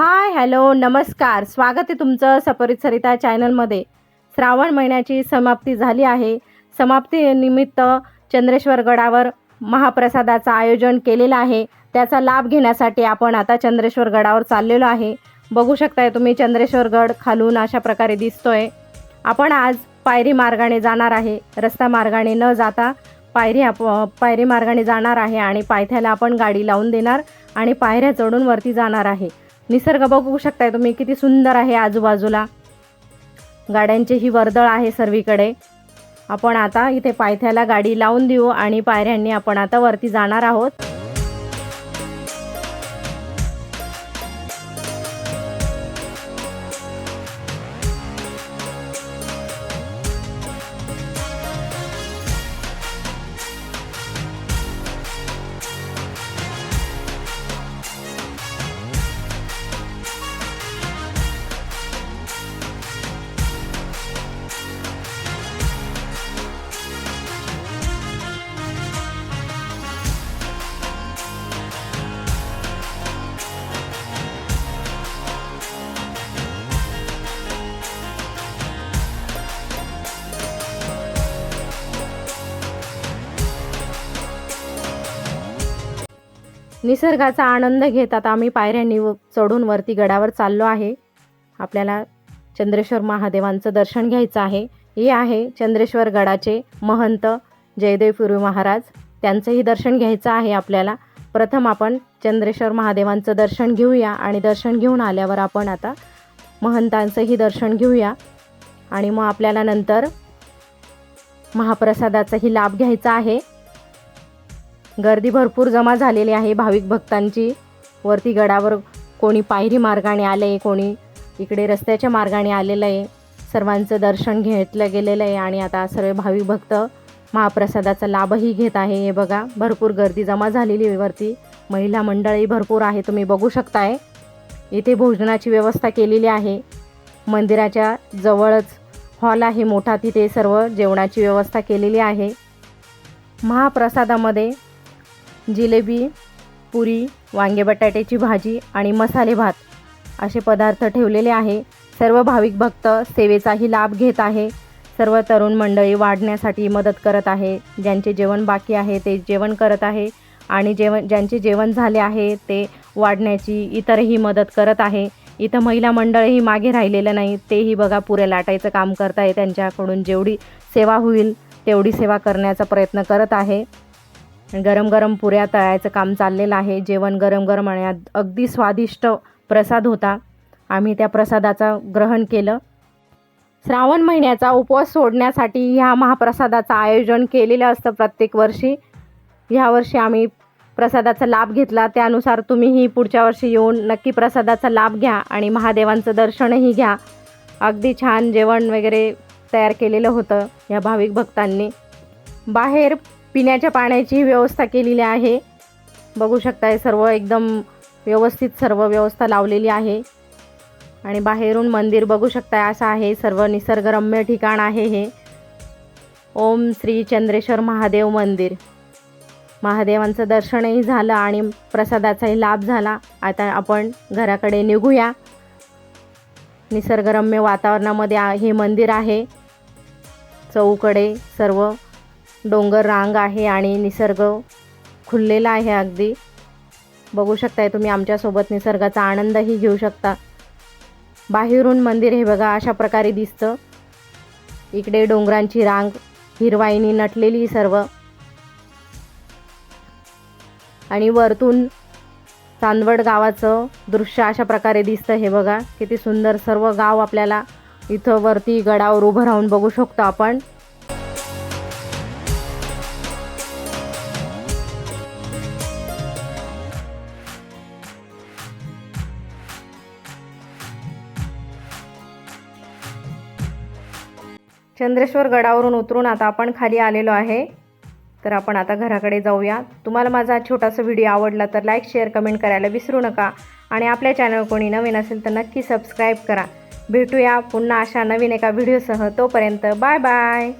Hi hello नमस्कार. स्वागत आहे तुमचं सपरित सरिता चॅनलमध्ये. श्रावण महिन्याची समाप्ती झाली आहे. समाप्तीनिमित्त चंद्रेश्वर गडावर महाप्रसादाचं आयोजन केलेलं आहे. त्याचा लाभ घेण्यासाठी आपण आता चंद्रेश्वर गडावर चाललेलो आहे. बघू शकताय तुम्ही चंद्रेश्वर गड खालून अशा प्रकारे दिसतोय. आपण आज पायरी मार्गाने जाणार आहे. रस्ता मार्गाने न जाता पायरी आप पायरी मार्गाने जाणार आहे आणि पायथ्याला आपण गाडी लावून देणार आणि पायऱ्या चढून वरती जाणार आहे. निसर्ग बघू शकताय तुम्ही किती सुंदर आहे आजूबाजूला. गाड्यांचे ही वर्दळ आहे सर्वीकडे. आपण आता इथे पायथ्याला गाडी लावून देऊ आणि पायऱ्यांनी आपण आता वरती जाणार आहोत. निसर्गाचा आनंद घेतात. आता आम्ही पायऱ्यांनी व- चढून वरती गडावर चाललो आहे. आपल्याला चंद्रेश्वर महादेवांचं दर्शन घ्यायचं आहे. हे आहे चंद्रेश्वर गडाचे महंत जयदेव पुरी महाराज. त्यांचंही दर्शन घ्यायचं आहे आपल्याला. प्रथम आपण चंद्रेश्वर महादेवांचं दर्शन घेऊया आणि दर्शन घेऊन आल्यावर आपण आता महंतांचंही दर्शन घेऊया. आणि मग आपल्याला नंतर महाप्रसादाचाही लाभ घ्यायचा आहे. गर्दी भरपूर जमा झालेली आहे भाविक भक्तांची. वरती गडावर कोणी पायरी मार्गाने आले कोणी इकडे रस्त्याच्या मार्गाने आलेलं आहे. सर्वांचं दर्शन घेतलं गेलेलं आहे आणि आता सर्व भाविक भक्त महाप्रसादाचा लाभही घेत आहे. हे बघा भरपूर गर्दी जमा झालेली आहे वरती. महिला मंडळही भरपूर आहे तुम्ही बघू शकताय. इथे भोजनाची व्यवस्था केलेली आहे. मंदिराच्या जवळच हॉल आहे मोठा. तिथे सर्व जेवणाची व्यवस्था केलेली आहे. महाप्रसादामध्ये जिलेबी पुरी वांगे बटाट्याची भाजी आणि मसाले भात असे पदार्थ ठेवलेले आहे. सर्व भाविक भक्त सेवेचाही लाभ घेत आहे. सर्व तरुण मंडळी वाढण्यासाठी मदत करत आहे. ज्यांचे जेवण बाकी आहे ते जेवण करत आहे आणि जेवण ज्यांचे जेवण झाले आहे ते वाढण्याची इतरही मदत करत आहे. इथं महिला मंडळही मागे राहिलेलं नाही. तेही बघा पुरे लाटायचं काम करत आहे त्यांच्याकडून जेवढी सेवा होईल तेवढी सेवा करण्याचा प्रयत्न करत आहे. गरम गरम पुऱ्या तळायचं काम चाललेलं आहे. जेवण गरम गरम आणि अगदी स्वादिष्ट प्रसाद होता. आम्ही त्या प्रसादाचं ग्रहण केलं. श्रावण महिन्याचा उपवास सोडण्यासाठी ह्या महाप्रसादाचं आयोजन केलेलं असतं प्रत्येक वर्षी. ह्या वर्षी आम्ही प्रसादाचा लाभ घेतला. त्यानुसार तुम्हीही पुढच्या वर्षी येऊन नक्की प्रसादाचा लाभ घ्या आणि महादेवांचं दर्शनही घ्या. अगदी छान जेवण वगैरे तयार केलेलं होतं या भाविक भक्तांनी. बाहेर पिण्याच्या पाण्याची व्यवस्था केलेली आहे. बघू शकताय सर्व एकदम व्यवस्थित सर्व व्यवस्था लावलेली आहे. आणि बाहेरून मंदिर बघू शकताय असं आहे. सर्व निसर्गरम्य ठिकाण आहे हे. ओम श्री चंद्रेश्वर महादेव मंदिर. महादेवांचं दर्शनही झालं आणि प्रसादाचाही लाभ झाला. आता आपण घराकडे निघूया. निसर्गरम्य वातावरणामध्ये आ- हे मंदिर आहे. चौकडे सर्व डोंगर रांग आहे आणि निसर्ग खुललेला आहे अगदी. बघू शकताय तुम्ही आमच्यासोबत निसर्गाचा आनंदही घेऊ शकता. बाहेरून मंदिर हे बघा अशा प्रकारे दिसतं. इकडे डोंगरांची रांग हिरवाईनी नटलेली सर्व. आणि वरतून चांदवड गावाचं दृश्य अशा प्रकारे दिसतं हे बघा. किती सुंदर सर्व गाव आपल्याला इथं वरती गडावर उभं राहून बघू शकतो आपण. चंद्रेश्वर गडावरून उतरून आता आपण खाली आलेलो आहे. तर आपण आता घराकडे जाऊया. तुम्हाला माझा छोटासा व्हिडिओ आवडला तर लाईक शेअर कमेंट करायला विसरू नका. आणि आपल्या चॅनल कोणी नवीन असेल तर नक्की सबस्क्राईब करा. भेटूया पुन्हा अशा नवीन एका व्हिडिओसह. तोपर्यंत बाय बाय